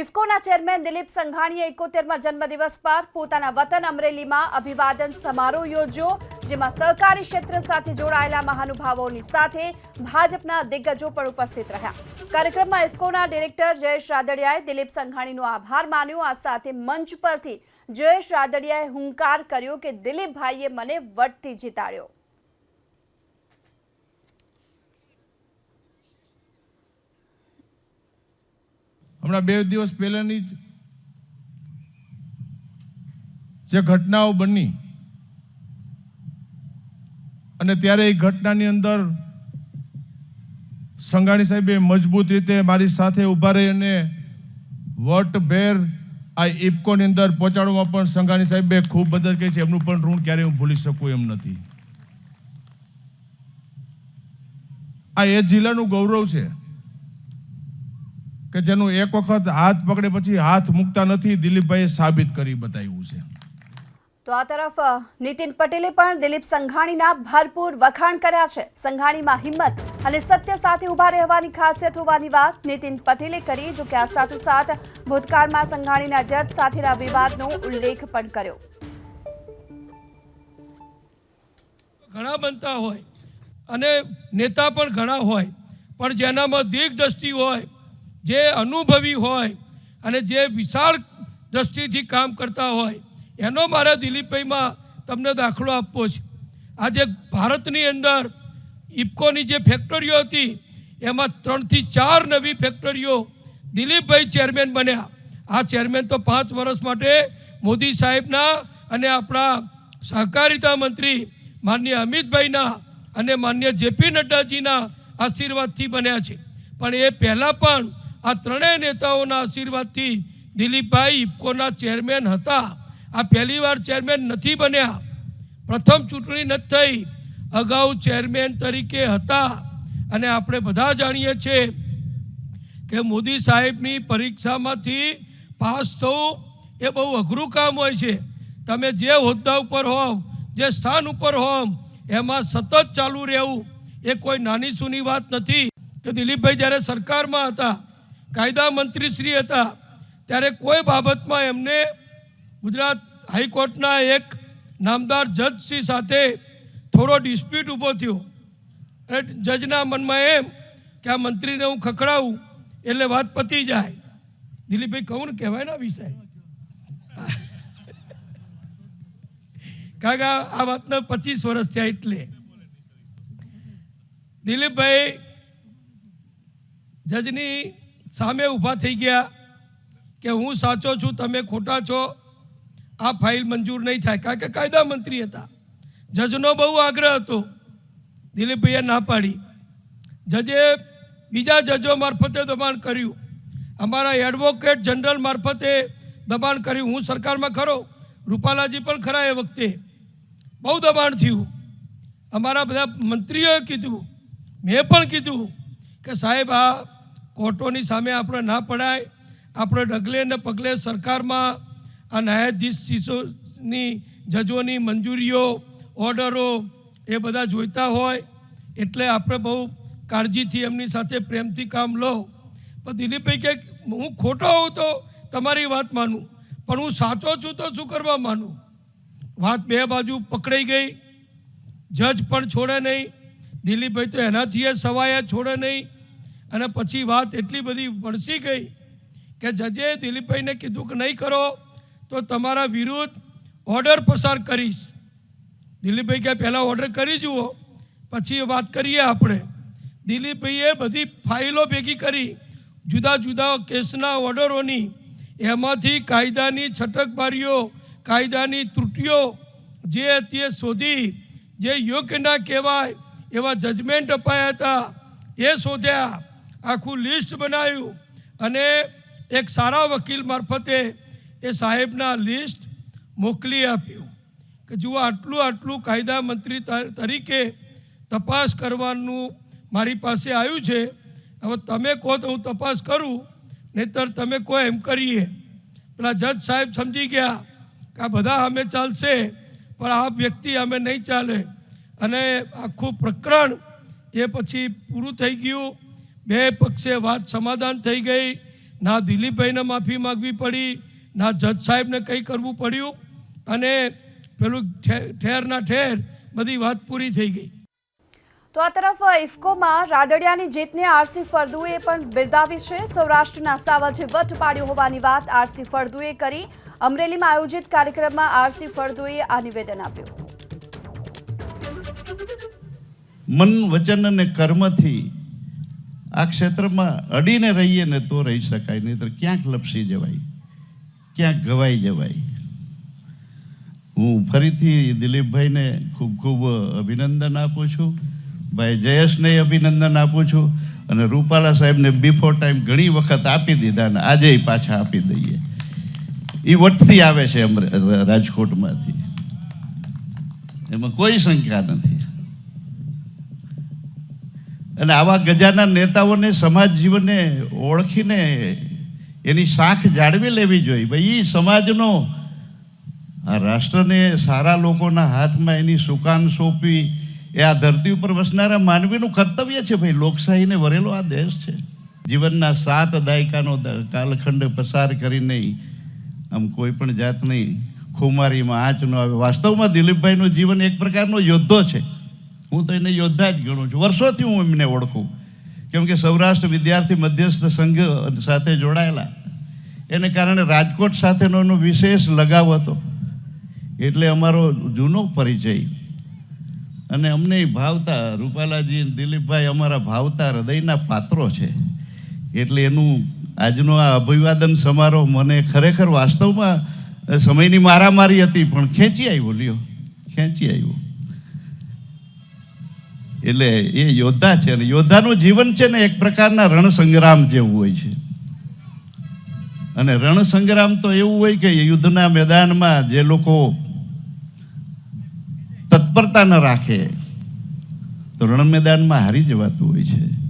ઇફકોના chairman Dilip સંઘાણીએ એકોતેરમાં જન્મદિવસ પર પોતાના વતન અમરેલીમાં અભિવાદન સમારોહ યોજ્યો, જેમાં સહકારી ક્ષેત્ર સાથે જોડાયેલા મહાનુભાવોની સાથે ભાજપના દિગ્ગજો પણ ઉપસ્થિત રહ્યા. કાર્યક્રમમાં ઇફકોના ડિરેક્ટર જયેશ રાદડિયાએ દિલીપ સંઘાણીનો આભાર માન્યો. આ સાથે મંચ પરથી જયેશ રાદડિયાએ હુંકાર કર્યો કે દિલીપભાઈએ મને વટથી જીતાડ્યો. હમણાં બે દિવસ પહેલાની જ જે ઘટનાઓ બની અને ત્યારે એ ઘટનાની અંદર સંઘાણી સાહેબે મજબૂત રીતે મારી સાથે ઊભા રહી અને વટ ભેર આ ઇફકોની અંદર પહોંચાડવામાં પણ સંઘાણી સાહેબે ખૂબ મદદ કરી છે. એમનું પણ ઋણ ક્યારેય હું ભૂલી શકું એમ નથી. આ એ જિલ્લાનું ગૌરવ છે. કે જેનું એક વખત હાથ પકડે પછી હાથ મૂકતા નથી દિલીપભાઈએ સાબિત કરી બતાવ્યું છે. તો આ તરફ નીતિન પટેલે પણ દિલીપ સંઘાણીના ભરપૂર વખાણ કર્યા છે. સંઘાણીમાં હિંમત અને સત્ય સાથે ઊભા રહેવાની ખાસિયત હોવાની વાત નીતિન પટેલે કરી જો કે આ સાથોસાથ ભૂતકાળમાં સંઘાણીના જજ સાથેના વિવાદનો ઉલ્લેખ પણ કર્યો. ઘણા બનતા હોય અને નેતા પણ ઘણા હોય પણ જેનામાં દીર્ઘદ્રષ્ટિ હોય જે અનુભવી હોય અને જે વિશાળ દ્રષ્ટિથી કામ કરતા હોય, એનો મારે દિલીપભાઈમાં તમને દાખલો આપવો છે. આજે ભારતની અંદર ઇફકોની જે ફેક્ટરીઓ હતી, એમાં ત્રણથી ચાર નવી ફેક્ટરીઓ દિલીપભાઈ ચેરમેન બન્યા. આ ચેરમેન તો પાંચ વર્ષ માટે મોદી સાહેબના અને આપણા સહકારિતા મંત્રી માનનીય અમિતભાઈના અને માન્ય જેપી નડ્ડાજીના આશીર્વાદથી બન્યા છે. પણ એ પહેલાં પણ આ ત્રણેય નેતાઓના આશીર્વાદથી દિલીપભાઈ ઇફકોના ચેરમેન હતા. આ પહેલીવાર ચેરમેન નથી બન્યા. પ્રથમ ચૂંટણી નથી થઈ. અગાઉ ચેરમેન તરીકે હતા. અને આપણે બધા જાણીએ છીએ કે મોદી સાહેબની પરીક્ષામાંથી પાસ થવું એ બહુ અઘરું કામ હોય છે. તમે જે હોદ્દા ઉપર હોવ, જે સ્થાન ઉપર હોવ, એમાં સતત ચાલુ રહેવું એ કોઈ નાની સૂની વાત નથી. કે દિલીપભાઈ જ્યારે સરકારમાં હતા કાયદા મંત્રી શ્રી હતા. ત્યારે કોઈ બાબતમાં એમને ગુજરાત હાઈકોર્ટના એક નામદાર જજશ્રી સાથે થોડો ડિસ્પ્યુટ ઊભો થયો. અને જજના મનમાં એમ કે આ મંત્રીને હું ખખડાવું એટલે વાત પતી જાય. દિલીપભાઈ, કહું ને, કહેવાય ના વિષય. કાકા આ વાતને પચીસ વર્ષ થયા એટલે. દિલીપભાઈ જજની સામે ઊભા થઈ ગયા કે હું સાચો છું, તમે ખોટા છો. આ ફાઇલ મંજૂર નહીં થાય. કારણ કે કાયદા મંત્રી હતા. જજનો બહુ આગ્રહ હતો. દિલીપભાઈએ ના પાડી. જજે બીજા જજો મારફતે દબાણ કર્યું. અમારા એડવોકેટ જનરલ મારફતે દબાણ કર્યું. હું સરકારમાં ખરો. રૂપાલાજી પણ ખરા એ વખતે. બહુ દબાણ થયું. અમારા બધા મંત્રીઓએ કીધું. મેં પણ કીધું કે સાહેબ, આ કોર્ટોની સામે આપણે ના પડાય. આપણે ડગલે ને પગલે સરકારમાં આ ન્યાયાધીશોની, જજોની મંજૂરીઓ, ઓર્ડરો એ બધા જોઈતા હોય. એટલે આપણે બહુ કાળજીથી એમની સાથે પ્રેમથી કામ લો. પણ દિલીપભાઈ કે હું ખોટો હોઉં તો તમારી વાત માનું. પણ હું સાચો છું તો શું કરવા માનું? વાત બે બાજુ પકડાઈ ગઈ. જજ પણ છોડે નહીં. દિલીપભાઈ તો એનાથી સવાયા છોડે નહીં. અને પછી વાત એટલી બધી વળસી ગઈ કે જજે દિલીપભાઈને કીધું કે નહીં કરો, તો તમારા વિરુદ્ધ ઓર્ડર પસાર કરીશ. દિલીપભાઈ કે પહેલાં ઓર્ડર કરી જુઓ, પછી વાત કરીએ આપણે. દિલીપભાઈએ બધી ફાઇલો ભેગી કરી, જુદા જુદા કેસના ઓર્ડરોની, એમાંથી કાયદાની છટકબારીઓ, કાયદાની ત્રુટીઓ જે તે શોધી, જે યોગ્ય ના કહેવાય એવા જજમેન્ટ અપાયા હતા, એ શોધ્યા. આખું લિસ્ટ બનાવ્યું અને એક સારા વકીલ મારફતે એ સાહેબના લિસ્ટ મોકલી આપ્યું કે જુઓ, આટલું આટલું કાયદા મંત્રી તરીકે તપાસ કરવાનું મારી પાસે આવ્યું છે. હવે તમે કહો તો હું તપાસ કરું, નહીતર તમે કહો એમ કરીએ. પેલા જજ સાહેબ સમજી ગયા કે આ બધા અમે ચાલશે, પણ આ વ્યક્તિ અમે નહીં ચાલે. અને આખું પ્રકરણ એ પછી પૂરું થઈ ગયું. બે પક્ષે વાત સમાધાન થઈ ગઈ. ના દિલીપભાઈને માફી માગવી પડી ના જજ સાહેબને કંઈ કરવું પડ્યું. અને પેલું ઠેરના ઠેર બધી વાત પૂરી થઈ ગઈ. તો આ તરફ ઇફકોમાં રાદડિયાની જીતને આરસી ફળદુએ પણ બિરદાવી છે. સૌરાષ્ટ્રના સાવજે વટ પાડ્યો હોવાની વાત આરસી ફળદુએ કરી. અમરેલીમાં આયોજિત કાર્યક્રમમાં આરસી ફળદુએ આ નિવેદન આપ્યું. મન વચન અને કર્મથી આ ક્ષેત્રમાં અડીને રહીએ ને તો રહી શકાય નહીં તો ક્યાંક લપસી જવાય, ક્યાંક ગવાઈ જવાય. હું ફરીથી દિલીપભાઈને ખૂબ ખૂબ અભિનંદન આપું છું, ભાઈ જયેશને અભિનંદન આપું છું, અને રૂપાલા સાહેબને બિફોર ટાઈમ ઘણી વખત આપી દીધા અને આજે પાછા આપી દઈએ. એ વટથી આવે છે અમરે રાજકોટમાંથી. એમાં કોઈ શંકા નથી. અને આવા ગજાના નેતાઓને સમાજ જીવનને ઓળખીને એની શાખ જાળવી લેવી જોઈએ. ભાઈ એ સમાજનો આ રાષ્ટ્રને સારા લોકોના હાથમાં એની સુકાન સોંપવી એ આ ધરતી ઉપર વસનારા માનવીનું કર્તવ્ય છે ભાઈ. લોકશાહીને વરેલો આ દેશ છે. જીવનના સાત દાયકાનો કાલખંડ પસાર કરીને આમ કોઈ પણ જાતની ખુમારીમાં આંચ ન આવે. વાસ્તવમાં દિલીપભાઈનું જીવન એક પ્રકારનો યોદ્ધો છે. હું તો એને યોદ્ધા જ ગણું છું. વર્ષોથી હું એમને ઓળખું. કેમ કે સૌરાષ્ટ્ર વિદ્યાર્થી મધ્યસ્થ સંઘ સાથે જોડાયેલા. એને કારણે રાજકોટ સાથેનો એનો વિશેષ લગાવ હતો. એટલે અમારો જૂનો પરિચય. અને અમને ભાવતા રૂપાલાજી દિલીપભાઈ અમારા ભાવતા હૃદયના પાત્રો છે. એટલે એનું આજનો આ અભિવાદન સમારોહ મને ખરેખર વાસ્તવમાં સમયની મારામારી હતી, પણ ખેંચી આવ્યો, લ્યો. ખેંચી આવ્યો. એટલે એ યોદ્ધા છે. અને યોદ્ધાનું જીવન છે ને એક પ્રકારના રણ સંગ્રામ જેવું હોય છે. અને રણ સંગ્રામ તો એવું હોય કે યુદ્ધના મેદાનમાં જે લોકો તત્પરતા ન રાખે, તો રણ મેદાનમાં હારી જવાતું હોય છે.